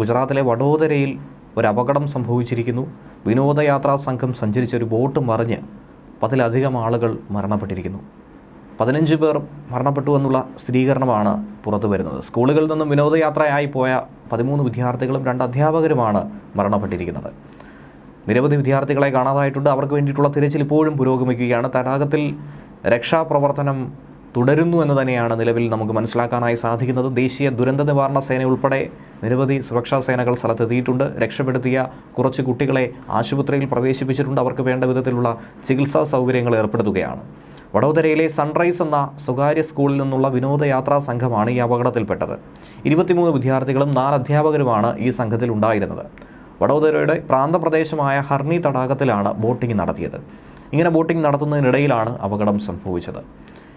ഗുജറാത്തിലെ വഡോദരയിൽ ഒരു അപകടം സംഭവിച്ചിരിക്കുന്നു. വിനോദയാത്രാ സംഘം സഞ്ചരിച്ച ഒരു ബോട്ട് മറിഞ്ഞ് പതിലധികം ആളുകൾ മരണപ്പെട്ടിരിക്കുന്നു. പതിനഞ്ച് പേർ മരണപ്പെട്ടു എന്നുള്ള സ്ഥിരീകരണമാണ് പുറത്തു വരുന്നത്. സ്കൂളുകളിൽ നിന്നും വിനോദയാത്രയായി പോയ പതിമൂന്ന് വിദ്യാർത്ഥികളും രണ്ട് അധ്യാപകരുമാണ് മരണപ്പെട്ടിരിക്കുന്നത്. നിരവധി വിദ്യാർത്ഥികളെ കാണാതായിട്ടുണ്ട്. അവർക്ക് വേണ്ടിയിട്ടുള്ള തിരച്ചിൽ ഇപ്പോഴും പുരോഗമിക്കുകയാണ്. തടാകത്തിൽ രക്ഷാപ്രവർത്തനം തുടരുന്നു എന്ന് തന്നെയാണ് നിലവിൽ നമുക്ക് മനസ്സിലാക്കാനായി സാധിക്കുന്നത്. ദേശീയ ദുരന്ത നിവാരണ സേന ഉൾപ്പെടെ നിരവധി സുരക്ഷാ സേനകൾ സ്ഥലത്തെത്തിയിട്ടുണ്ട്. രക്ഷപ്പെടുത്തിയ കുറച്ച് കുട്ടികളെ ആശുപത്രിയിൽ പ്രവേശിപ്പിച്ചിട്ടുണ്ട്. അവർക്ക് വേണ്ട വിധത്തിലുള്ള ചികിത്സാ സൗകര്യങ്ങൾ ഏർപ്പെടുത്തുകയാണ്. വഡോദരയിലെ സൺറൈസ് എന്ന സ്വകാര്യ സ്കൂളിൽ നിന്നുള്ള വിനോദയാത്രാ സംഘമാണ് ഈ അപകടത്തിൽപ്പെട്ടത്. ഇരുപത്തിമൂന്ന് വിദ്യാർത്ഥികളും നാല് അധ്യാപകരുമാണ് ഈ സംഘത്തിൽ ഉണ്ടായിരുന്നത്. വഡോദരയുടെ പ്രാന്തപ്രദേശമായ ഹർണി തടാകത്തിലാണ് ബോട്ടിംഗ് നടത്തിയത്. ഇങ്ങനെ ബോട്ടിംഗ് നടത്തുന്നതിനിടയിലാണ് അപകടം സംഭവിച്ചത്.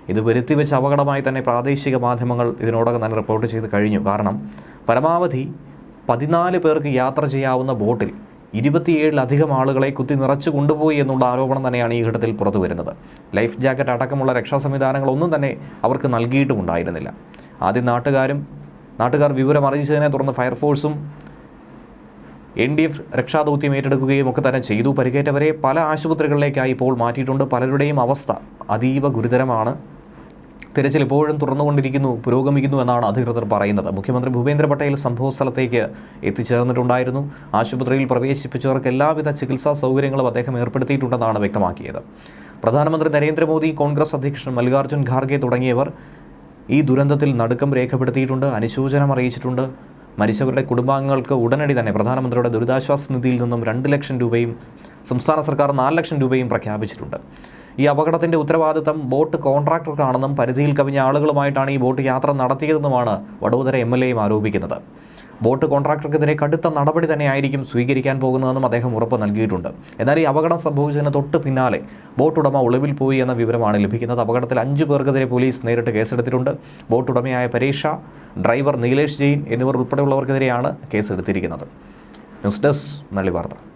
ഇത് വരുത്തിവെച്ച അപകടമായി തന്നെ പ്രാദേശിക മാധ്യമങ്ങൾ ഇതിനോടകം തന്നെ റിപ്പോർട്ട് ചെയ്ത് കഴിഞ്ഞു. കാരണം പരമാവധി പതിനാല് പേർക്ക് യാത്ര ചെയ്യാവുന്ന ബോട്ടിൽ ഇരുപത്തിയേഴിലധികം ആളുകളെ കുത്തി നിറച്ചു കൊണ്ടുപോയി എന്നുള്ള ആരോപണം തന്നെയാണ് ഈ ഘട്ടത്തിൽ പുറത്തു വരുന്നത്. ലൈഫ് ജാക്കറ്റ് അടക്കമുള്ള രക്ഷാ സംവിധാനങ്ങളൊന്നും തന്നെ അവർക്ക് നൽകിയിട്ടുമുണ്ടായിരുന്നില്ല ആദ്യം നാട്ടുകാരും നാട്ടുകാർ വിവരം അറിയിച്ചതിനെ തുടർന്ന് ഫയർഫോഴ്സും എൻ ഡി എഫ് രക്ഷാദൗത്യം ഏറ്റെടുക്കുകയും ഒക്കെ തന്നെ ചെയ്തു. പരിക്കേറ്റവരെ പല ആശുപത്രികളിലേക്കായി ഇപ്പോൾ മാറ്റിയിട്ടുണ്ട്. പലരുടെയും അവസ്ഥ അതീവ ഗുരുതരമാണ്. തിരച്ചിൽ ഇപ്പോഴും തുറന്നുകൊണ്ടിരിക്കുന്നു പുരോഗമിക്കുന്നു എന്നാണ് അധികൃതർ പറയുന്നത്. മുഖ്യമന്ത്രി ഭൂപേന്ദ്ര പട്ടേൽ സംഭവ സ്ഥലത്തേക്ക് എത്തിച്ചേർന്നിട്ടുണ്ടായിരുന്നു. ആശുപത്രിയിൽ പ്രവേശിപ്പിച്ചവർക്ക് എല്ലാവിധ ചികിത്സാ സൗകര്യങ്ങളും അദ്ദേഹം ഏർപ്പെടുത്തിയിട്ടുണ്ടെന്നാണ് വ്യക്തമാക്കിയത്. പ്രധാനമന്ത്രി നരേന്ദ്രമോദി കോൺഗ്രസ് അധ്യക്ഷൻ മല്ലികാർജുൻ ഖാർഗെ തുടങ്ങിയവർ ഈ ദുരന്തത്തിൽ നടുക്കം രേഖപ്പെടുത്തിയിട്ടുണ്ട് അനുശോചനം അറിയിച്ചിട്ടുണ്ട്. മരിച്ചവരുടെ കുടുംബാംഗങ്ങൾക്ക് ഉടനടി തന്നെ പ്രധാനമന്ത്രിയുടെ ദുരിതാശ്വാസ നിധിയിൽ നിന്നും രണ്ട് ലക്ഷം രൂപയും സംസ്ഥാന സർക്കാർ നാല് ലക്ഷം രൂപയും പ്രഖ്യാപിച്ചിട്ടുണ്ട്. ഈ അപകടത്തിന്റെ ഉത്തരവാദിത്തം ബോട്ട് കോൺട്രാക്ടർക്കാണെന്നും പരിധിയിൽ കവിഞ്ഞ ആളുകളുമായിട്ടാണ് ഈ ബോട്ട് യാത്ര നടത്തിയതെന്നുമാണ് വടോദര എം എൽ ആരോപിക്കുന്നത്. ബോട്ട് കോൺട്രാക്ടർക്കെതിരെ കടുത്ത നടപടി തന്നെയായിരിക്കും സ്വീകരിക്കാൻ പോകുന്നതെന്നും അദ്ദേഹം ഉറപ്പ് നൽകിയിട്ടുണ്ട്. എന്നാൽ ഈ അപകടം സംഭവിച്ചതിന് തൊട്ട് പിന്നാലെ ബോട്ട് ഉടമ ഒളിവിൽ പോയി എന്ന വിവരമാണ് ലഭിക്കുന്നത്. അപകടത്തിൽ അഞ്ച് പേർക്കെതിരെ പോലീസ് നേരിട്ട് കേസെടുത്തിട്ടുണ്ട്. ബോട്ട് ഉടമയായ പരീക്ഷ ഡ്രൈവർ നീലേഷ് ജെയിൻ എന്നിവർ ഉൾപ്പെടെയുള്ളവർക്കെതിരെയാണ് കേസെടുത്തിരിക്കുന്നത്. ന്യൂസ് ഡെസ്ക് നല്ലി വാർത്ത